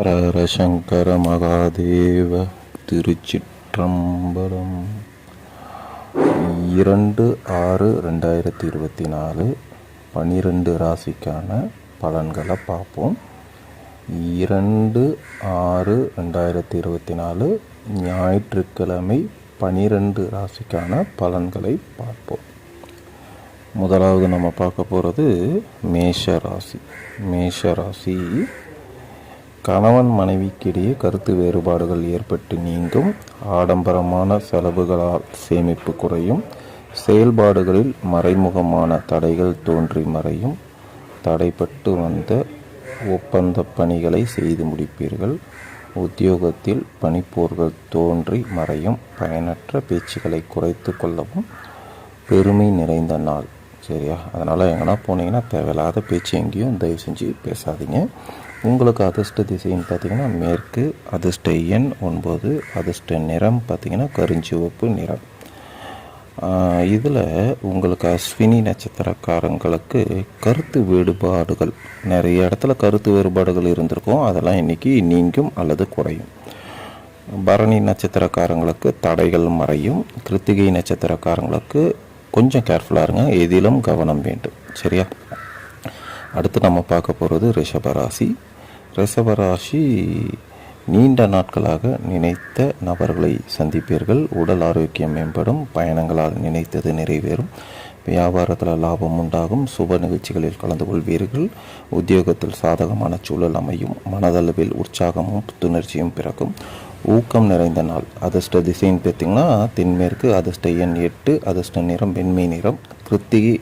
ஹரஹர சங்கர மகாதேவ திருச்சிற்றம்பலம். இரண்டு ஆறு ரெண்டாயிரத்தி இருபத்தி நாலு பன்னிரெண்டு ராசிக்கான பலன்களை பார்ப்போம். இரண்டு ஆறு ரெண்டாயிரத்தி இருபத்தி நாலு ஞாயிற்றுக்கிழமை பனிரெண்டு ராசிக்கான பலன்களை பார்ப்போம். முதலாவது நம்ம பார்க்க போகிறது மேஷ ராசி மேஷ ராசி கணவன் மனைவிக்கிடையே கருத்து வேறுபாடுகள் ஏற்பட்டு நீங்கும். ஆடம்பரமான செலவுகளால் சேமிப்பு குறையும். செயல்பாடுகளில் மறைமுகமான தடைகள் தோன்றி மறையும். தடைப்பட்டு வந்த ஒப்பந்த பணிகளை செய்து முடிப்பீர்கள். உத்தியோகத்தில் பணிப்போர்கள் தோன்றி மறையும். பயனற்ற பேச்சுக்களை குறைத்து கொள்ளவும் பெருமை நிறைந்த நாள். சரியா? அதனால் எங்கன்னா போனீங்கன்னா தேவையில்லாத பேச்சு எங்கேயும் தயவு செஞ்சு பேசாதீங்க. உங்களுக்கு அதிர்ஷ்ட திசைன்னு பார்த்தீங்கன்னா மேற்கு அதிர்ஷ்ட எண் ஒன்பது அதிர்ஷ்ட நிறம் பார்த்தீங்கன்னா கருஞ்சிவப்பு நிறம். இதில் உங்களுக்கு அஸ்வினி நட்சத்திரக்காரங்களுக்கு கருத்து வேறுபாடுகள். நிறைய இடத்துல கருத்து வேறுபாடுகள் இருந்திருக்கும். அதெல்லாம் இன்றைக்கி நீங்கும் அல்லது குறையும். பரணி நட்சத்திரக்காரங்களுக்கு தடைகள் மறையும். கிருத்திகை நட்சத்திரக்காரங்களுக்கு கொஞ்சம் கேர்ஃபுல்லாக இருங்க. எதிலும் கவனம் வேண்டும். சரியா? அடுத்து நம்ம பார்க்க போகிறது ரிஷபராசி ரிஷபராசி நீண்ட நாட்களாக நினைத்த நபர்களை சந்திப்பீர்கள். உடல் ஆரோக்கியம் மேம்படும் பயணங்களால் நினைத்தது நிறைவேறும். வியாபாரத்தில் லாபம் உண்டாகும். சுப நிகழ்ச்சிகளில் கலந்து கொள்வீர்கள். உத்தியோகத்தில் சாதகமான சூழல் அமையும். மனதளவில் உற்சாகமும் புத்துணர்ச்சியும் பிறக்கும். ஊக்கம் நிறைந்த நாள். அதிர்ஷ்ட திசைன்னு பார்த்தீங்கன்னா தென்மேற்கு அதிர்ஷ்ட எண் எட்டு அதிர்ஷ்ட நிறம் வெண்மை நிறம் கிருத்திகை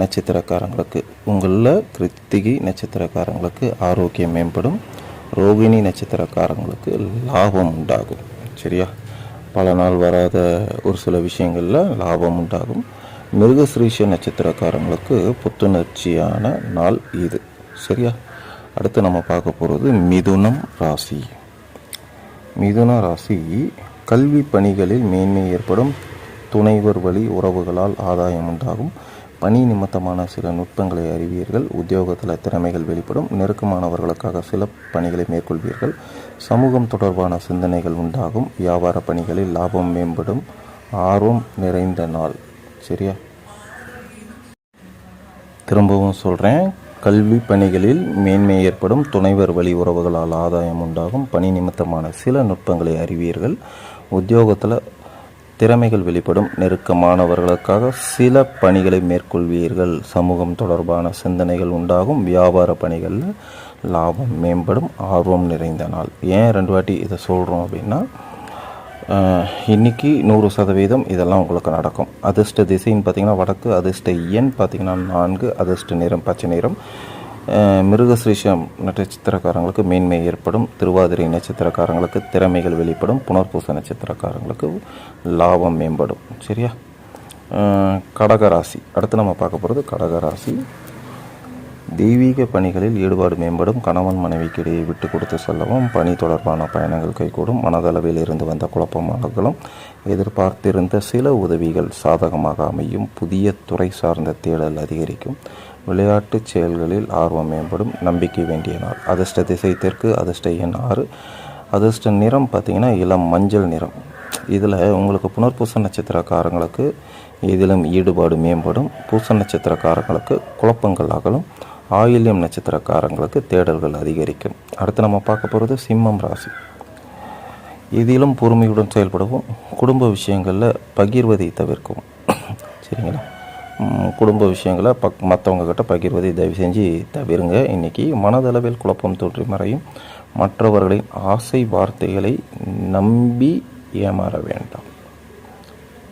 நட்சத்திரக்காரங்களுக்கு உங்களில் கிருத்திகை நட்சத்திரக்காரங்களுக்கு ஆரோக்கியம் மேம்படும். ரோகிணி நட்சத்திரக்காரங்களுக்கு லாபம் உண்டாகும். சரியா? பல நாள் வராத ஒரு சில விஷயங்களில் லாபம் உண்டாகும். மிருகஸ்ரீஷ நட்சத்திரக்காரங்களுக்கு புத்துணர்ச்சியான நாள் இது. சரியா? அடுத்து நம்ம பார்க்க போகிறது மிதுனம் ராசி. மிதுன ராசி கல்வி பணிகளில் மேன்மை ஏற்படும். துணைவர் வழி உறவுகளால் ஆதாயம் உண்டாகும். பணி நிமித்தமான சில நுட்பங்களை அறிவீர்கள். உத்தியோகத்தில் திறமைகள் வெளிப்படும். நெருக்கமானவர்களுக்காக சில பணிகளை மேற்கொள்வீர்கள். சமூகம் தொடர்பான சிந்தனைகள் உண்டாகும். வியாபார பணிகளில் லாபம் மேம்படும். ஆர்வம் நிறைந்த நாள். சரியா? திரும்பவும் சொல்கிறேன் கல்வி பணிகளில் மேன்மை ஏற்படும். துணைவர் வழி உறவுகளால் ஆதாயம் உண்டாகும். பணி நிமித்தமான சில நுட்பங்களை அறிவீர்கள். உத்தியோகத்தில் திறமைகள் வெளிப்படும் நெருக்கமானவர்களுக்காக சில பணிகளை மேற்கொள்வீர்கள். சமூகம் தொடர்பான சிந்தனைகள் உண்டாகும். வியாபார பணிகளில் லாபம் மேம்படும். ஆர்வம் நிறைந்த நாள். ஏன் ரெண்டு வாட்டி இதை சொல்கிறோம் அப்படின்னா இன்றைக்கி நூறு சதவீதம் இதெல்லாம் உங்களுக்கு நடக்கும். அதிர்ஷ்ட திசைன்னு பார்த்திங்கன்னா வடக்கு அதிர்ஷ்ட எண் பார்த்திங்கன்னா நான்கு அதிர்ஷ்ட நிறம் பச்சை நிறம். மிருகசிரீஷம் நட்சத்திரக்காரங்களுக்கு மேன்மை ஏற்படும். திருவாதிரை நட்சத்திரக்காரங்களுக்கு திறமைகள் வெளிப்படும். புனர்பூச நட்சத்திரக்காரங்களுக்கு லாபம் மேம்படும். சரியா? கடகராசி. அடுத்து நம்ம பார்க்க போகிறது கடகராசி. தெய்வீக பணிகளில் ஈடுபாடு மேம்படும். கணவன் மனைவிக்கு இடையே விட்டு கொடுத்து செல்லவும் பணி தொடர்பான பயணங்கள் கைகூடும். மனதளவில் இருந்து வந்த குழப்பமானங்களும் எதிர்பார்த்திருந்த சில உதவிகள் சாதகமாக அமையும். புதிய துறை சார்ந்த தேடல் அதிகரிக்கும். விளையாட்டு செயல்களில் ஆர்வம் மேம்படும் நம்பிக்கை வேண்டிய நாள். அதிர்ஷ்ட திசை தெற்கு அதிர்ஷ்ட எண் ஆறு. அதிர்ஷ்ட நிறம் பார்த்திங்கன்னா இளம் மஞ்சள் நிறம். இதில் உங்களுக்கு புனர்பூச நட்சத்திரக்காரங்களுக்கு இதிலும் ஈடுபாடு மேம்படும். பூச நட்சத்திரக்காரங்களுக்கு குழப்பங்கள் அகலும். ஆயில்யம் நட்சத்திரக்காரங்களுக்கு தேடல்கள் அதிகரிக்கும். அடுத்து நம்ம பார்க்க போகிறது சிம்மம் ராசி. இதிலும் பொறுமையுடன் செயல்படவும் குடும்ப விஷயங்களில் பகிர்வதை தவிர்க்கவும். சரிங்களா? குடும்ப விஷயங்களை பக் மற்றவங்கக்கிட்ட பகிர்வதை தயவு செஞ்சு தவிருங்க. இன்றைக்கி மனதளவில் குழப்பம் தோற்றி மறையும். மற்றவர்களின் ஆசை வார்த்தைகளை நம்பி ஏமாற வேண்டாம்.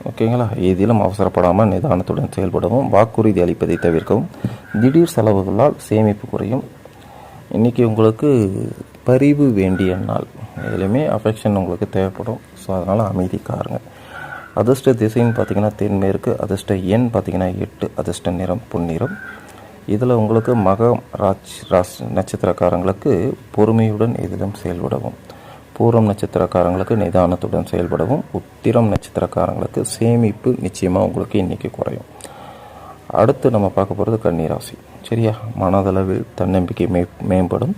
ஓகேங்களா? ஏதிலும் அவசரப்படாமல் நிதானத்துடன் செயல்படவும் வாக்குறுதி அளிப்பதை தவிர்க்கவும் திடீர் செலவுகளால் சேமிப்பு குறையும். இன்றைக்கி உங்களுக்கு பரிவு வேண்டிய நாள். எதுலேயுமே அஃபெக்ஷன் உங்களுக்கு தேவைப்படும். ஸோ அதனால் அமைதிக்காருங்க அதிர்ஷ்ட திசைன்னு பார்த்தீங்கன்னா தென்மேற்கு அதிர்ஷ்ட எண் பார்த்தீங்கன்னா எட்டு அதிர்ஷ்ட நிறம் பொன்னிறம். இதில் உங்களுக்கு மகம் ராஜ் ராஸ் நட்சத்திரக்காரங்களுக்கு பொறுமையுடன் எதிலும் செயல்படவும். பூரம் நட்சத்திரக்காரங்களுக்கு நிதானத்துடன் செயல்படவும். உத்திரம் நட்சத்திரக்காரங்களுக்கு சேமிப்பு நிச்சயமாக உங்களுக்கு இன்றைக்கி குறையும். அடுத்து நம்ம பார்க்க போகிறது கன்னிராசி. சரியா? மனதளவில் தன்னம்பிக்கை மே மேம்படும்.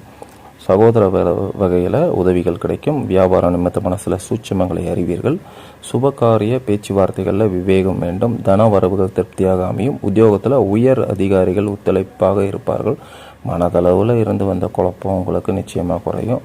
சகோதர வகையில் உதவிகள் கிடைக்கும். வியாபார நிமித்தமான சில சூட்சமங்களை அறிவீர்கள். சுபகாரிய பேச்சுவார்த்தைகளில் விவேகம் வேண்டும். தன வரவுகள் திருப்தியாக அமையும். உத்தியோகத்தில் உயர் அதிகாரிகள் ஒத்துழைப்பாக இருப்பார்கள். மனதளவில் இருந்து வந்த குழப்பம் உங்களுக்கு நிச்சயமாக குறையும்.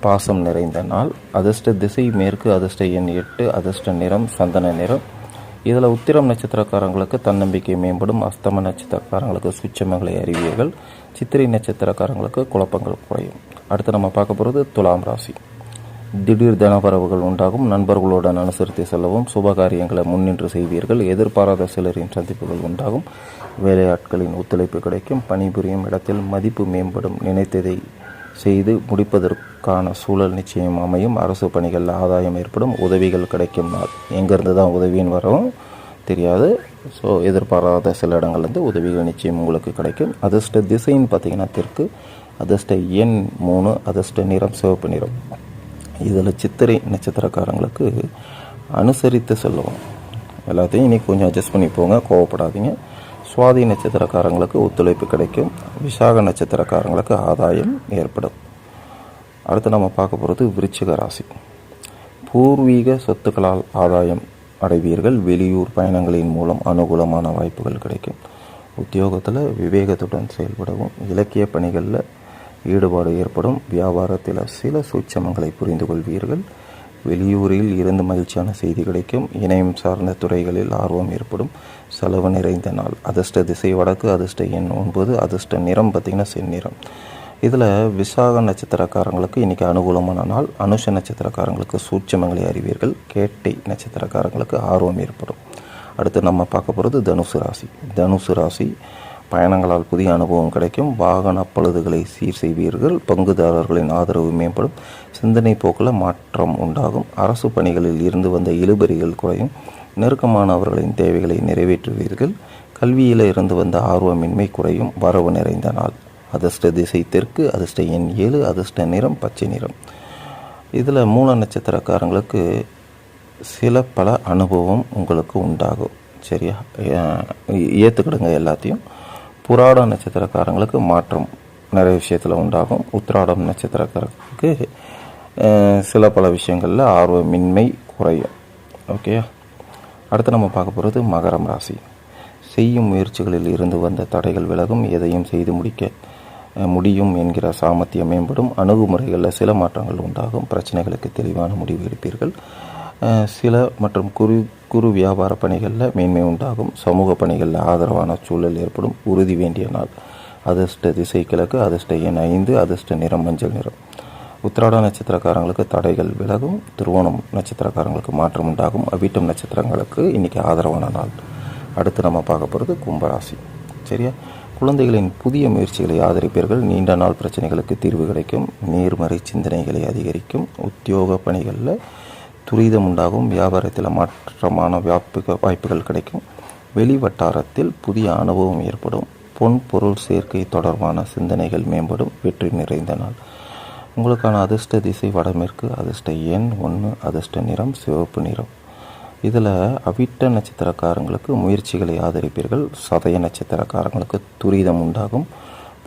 பாசம் நிறைந்த நாள். அதிர்ஷ்ட திசை மேற்கு அதிர்ஷ்ட எண் எட்டு அதிர்ஷ்ட நிறம் சந்தன நிறம். இதில் உத்திரம் நட்சத்திரக்காரங்களுக்கு தன்னம்பிக்கை மேம்படும். அஸ்தம நட்சத்திரக்காரங்களுக்கு சுச்சமங்களை அறிவியர்கள் சித்திரை நட்சத்திரக்காரங்களுக்கு குழப்பங்கள் குறையும். அடுத்து நம்ம பார்க்க போகிறது துலாம் ராசி. திடீர் தனவரவுகள் உண்டாகும். நண்பர்களுடன் அனுசரித்து செல்லவும் சுபகாரியங்களை முன்னின்று செய்வீர்கள். எதிர்பாராத சிலரின் சந்திப்புகள் உண்டாகும். வேலையாட்களின் ஒத்துழைப்பு கிடைக்கும். பணிபுரியும் இடத்தில் மதிப்பு மேம்படும். நினைத்ததை செய்து முடிப்பதற்கான சூழல் நிச்சயம் அமையும். அரசு பணிகளில் ஆதாயம் ஏற்படும். உதவிகள் கிடைக்கும் நாள். எங்கேருந்து தான் உதவின்னு வரவும் தெரியாது. ஸோ எதிர்பாராத சில இடங்கள்லேருந்து உதவிகள் நிச்சயம் உங்களுக்கு கிடைக்கும். அதிர்ஷ்ட திசைன்னு பார்த்தீங்கன்னா தெற்கு அதிர்ஷ்ட எண் மூணு அதிர்ஷ்ட நிறம் சிவப்பு நிறம். இதில் சித்திரை நட்சத்திரக்காரங்களுக்கு அனுசரித்து செல்லுவோம். எல்லாத்தையும் இன்றைக்கி கொஞ்சம் அட்ஜஸ்ட் பண்ணி போங்க கோவப்படாதீங்க. சுவாதி நட்சத்திரக்காரங்களுக்கு ஒத்துழைப்பு கிடைக்கும். விசாக நட்சத்திரக்காரங்களுக்கு ஆதாயம் ஏற்படும். அடுத்து நம்ம பார்க்க போகிறது விருச்சிக ராசி. பூர்வீக சொத்துக்களால் ஆதாயம் அடைவீர்கள். வெளியூர் பயணங்களின் மூலம் அனுகூலமான வாய்ப்புகள் கிடைக்கும். உத்தியோகத்தில் விவேகத்துடன் செயல்படவும் இலக்கிய பணிகளில் ஈடுபாடு ஏற்படும். வியாபாரத்தில் சில சூட்சமங்களை புரிந்து கொள்வீர்கள். வெளியூரில் இருந்து மகிழ்ச்சியான செய்தி கிடைக்கும். இணையம் சார்ந்த துறைகளில் ஆர்வம் ஏற்படும். செலவு நிறைந்த நாள். அதிர்ஷ்ட திசை வடக்கு அதிர்ஷ்ட எண் ஒன்பது அதிர்ஷ்ட நிறம் பார்த்திங்கன்னா செந்நிறம். இதில் விசாக நட்சத்திரக்காரங்களுக்கு இன்றைக்கி அனுகூலமான நாள். அனுஷ நட்சத்திரக்காரங்களுக்கு சூட்சமங்களை அறிவீர்கள். கேட்டை நட்சத்திரக்காரங்களுக்கு ஆர்வம் ஏற்படும். அடுத்து நம்ம பார்க்க போகிறது தனுசு ராசி. தனுசு ராசி பயணங்களால் புதிய அனுபவம் கிடைக்கும். வாகன பழுதுகளை சீர் செய்வீர்கள். பங்குதாரர்களின் ஆதரவு மேம்படும். சிந்தனை போக்கில் மாற்றம் உண்டாகும். அரசு பணிகளில் இருந்து வந்த இழுபறிகள் குறையும். நெருக்கமானவர்களின் தேவைகளை நிறைவேற்றுவீர்கள். கல்வியில் இருந்து வந்த ஆர்வமின்மை குறையும். வரவு நிறைந்த நாள். அதிர்ஷ்ட திசை தெற்கு அதிர்ஷ்ட எண் ஏழு அதிர்ஷ்ட நிறம் பச்சை நிறம். இதில் மூல நட்சத்திரக்காரங்களுக்கு சில பல அனுபவம் உங்களுக்கு உண்டாகும். சரியா? ஏற்றுக்கிடுங்க எல்லாத்தையும். புராட நட்சத்திரக்காரங்களுக்கு மாற்றம் நிறைய விஷயத்தில் உண்டாகும். உத்திராடம் நட்சத்திரக்காரருக்கு சில பல விஷயங்களில் ஆர்வமின்மை குறையும். ஓகேயா அடுத்து நம்ம பார்க்க போகிறது மகரம் ராசி. செய்யும் முயற்சிகளில் இருந்து வந்த தடைகள் விலகும் எதையும் செய்து முடிக்க முடியும் என்கிற சாமர்த்தியம் மேம்படும். அணுகுமுறைகளில் சில மாற்றங்கள் உண்டாகும். பிரச்சனைகளுக்கு தெளிவான முடிவு எடுப்பீர்கள். சில மற்றும் குறு குறு வியாபார பணிகளில் மேன்மை உண்டாகும். சமூக பணிகளில் ஆதரவான சூழல் ஏற்படும். உறுதி வேண்டிய நாள். அதிர்ஷ்ட திசை கிழக்கு அதிர்ஷ்ட எண் ஐந்து அதிர்ஷ்ட நிறம் மஞ்சள் நிறம். உத்திராட நட்சத்திரக்காரங்களுக்கு தடைகள் விலகும். திருவோணம் நட்சத்திரக்காரங்களுக்கு மாற்றம் உண்டாகும். அவிட்டம் நட்சத்திரங்களுக்கு இன்னைக்கு ஆதரவான நாள். அடுத்து நம்ம பார்க்க போகிறது கும்பராசி. சரியா? குழந்தைகளின் புதிய முயற்சிகளை ஆதரிப்பீர்கள். நீண்ட நாள் பிரச்சனைகளுக்கு தீர்வு கிடைக்கும். நேர்மறை சிந்தனைகளை அதிகரிக்கும். உத்தியோக பணிகளில் துரிதம் உண்டாகும். வியாபாரத்தில் மாற்றமான வாய்ப்புகள் வாய்ப்புகள் கிடைக்கும். வெளி வட்டாரத்தில் புதிய அனுபவம் ஏற்படும். பொன் பொருள் சேர்க்கை தொடர்பான சிந்தனைகள் மேம்படும். வெற்றி நிறைந்த நாள். உங்களுக்கான அதிர்ஷ்ட திசை வடமேற்கு அதிர்ஷ்ட எண் ஒன்று அதிர்ஷ்ட நிறம் சிவப்பு நிறம். இதில் அவிட்ட நட்சத்திரக்காரங்களுக்கு முயற்சிகளை ஆதரிப்பீர்கள். சதய நட்சத்திரக்காரங்களுக்கு துரிதம் உண்டாகும்.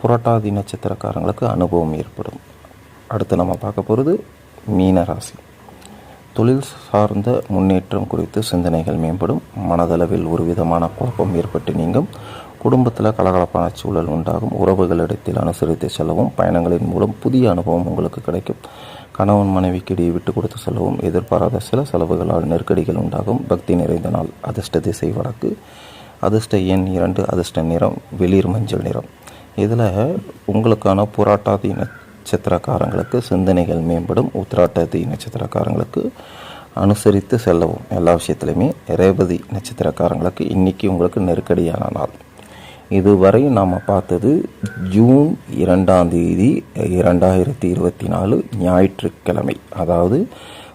புரட்டாதி நட்சத்திரக்காரங்களுக்கு அனுபவம் ஏற்படும். அடுத்து நம்ம பார்க்க போகிறது மீனராசி. தொழில் சார்ந்த முன்னேற்றம் குறித்து சிந்தனைகள் மேம்படும். மனதளவில் ஒரு விதமான குழப்பம் ஏற்பட்டு நீங்கும். குடும்பத்தில் கலகலப்பான சூழல் உண்டாகும். உறவுகளிடத்தில் அனுசரித்து செல்லவும் பயணங்களின் மூலம் புதிய அனுபவம் உங்களுக்கு கிடைக்கும். கணவன் மனைவிக்கு இடையே விட்டு கொடுத்து செல்லவும் எதிர்பாராத சில செலவுகளால் நெருக்கடிகள் உண்டாகும். பக்தி நிறைந்த நாள் அதிர்ஷ்ட திசை வடக்கு. அதிர்ஷ்ட எண் இரண்டு அதிர்ஷ்ட நிறம் வெளிர் மஞ்சள் நிறம். இதில் உங்களுக்கான புராட்டாதி நட்சத்திரக்காரங்களுக்கு சிந்தனைகள் மேம்படும். உத்திராட்டதி நட்சத்திரக்காரங்களுக்கு அனுசரித்து செல்லவும். எல்லா விஷயத்துலையுமே ரேவதி நட்சத்திரக்காரங்களுக்கு இன்றைக்கி உங்களுக்கு நெருக்கடியான நாள். இதுவரை நாம் பார்த்தது ஜூன் இரண்டாம் தேதி இரண்டாயிரத்தி இருபத்தி நாலு ஞாயிற்றுக்கிழமை. அதாவது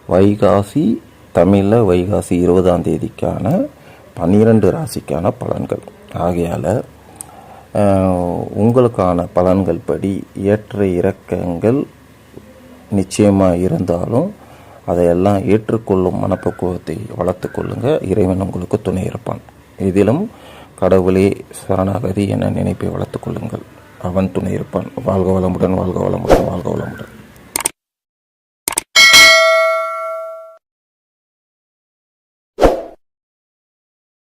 வைகாசி தமிழில் வைகாசி இருபதாம் தேதிக்கான பன்னிரண்டு ராசிக்கான பலன்கள். ஆகையால் உங்களுக்கான பலன்கள் படி ஏற்ற இறக்கங்கள் நிச்சயமாக இருந்தாலும் அதையெல்லாம் ஏற்றுக்கொள்ளும் மனப்பக்குவத்தை வளர்த்து கொள்ளுங்கள் இறைவன் உங்களுக்கு துணை இருப்பான். இதிலும் கடவுளே சரணாகதி என நினைப்பை வளர்த்து கொள்ளுங்கள். அவன் துணை இருப்பான். வாழ்க வளமுடன் வாழ்க வளமுடன் வாழ்க வளமுடன்.